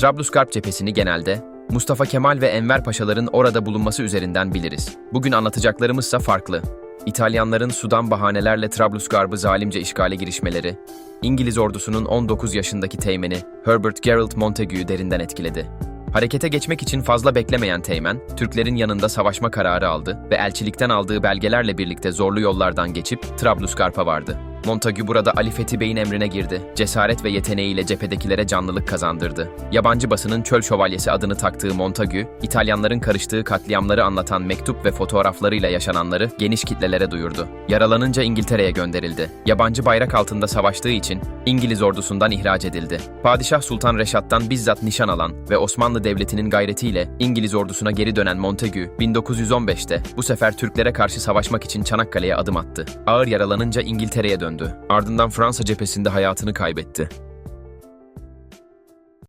Trablusgarp cephesini genelde Mustafa Kemal ve Enver Paşaların orada bulunması üzerinden biliriz. Bugün anlatacaklarımızsa farklı. İtalyanların sudan bahanelerle Trablusgarp'ı zalimce işgale girişmeleri, İngiliz ordusunun 19 yaşındaki teğmeni Herbert Gerald Montagu'yu derinden etkiledi. Harekete geçmek için fazla beklemeyen Teğmen, Türklerin yanında savaşma kararı aldı ve elçilikten aldığı belgelerle birlikte zorlu yollardan geçip Trablusgarp'a vardı. Montagu burada Ali Fethi Bey'in emrine girdi. Cesaret ve yeteneğiyle cephedekilere canlılık kazandırdı. Yabancı basının Çöl Şövalyesi adını taktığı Montagu, İtalyanların karıştığı katliamları anlatan mektup ve fotoğraflarıyla yaşananları geniş kitlelere duyurdu. Yaralanınca İngiltere'ye gönderildi. Yabancı bayrak altında savaştığı için İngiliz ordusundan ihraç edildi. Padişah Sultan Reşat'tan bizzat nişan alan ve Osmanlı Devleti'nin gayretiyle İngiliz ordusuna geri dönen Montagu, 1915'te bu sefer Türklere karşı savaşmak için Çanakkale'ye adım attı. Ağır yaralanınca İngiltere'ye döndü. Ardından Fransa cephesinde hayatını kaybetti.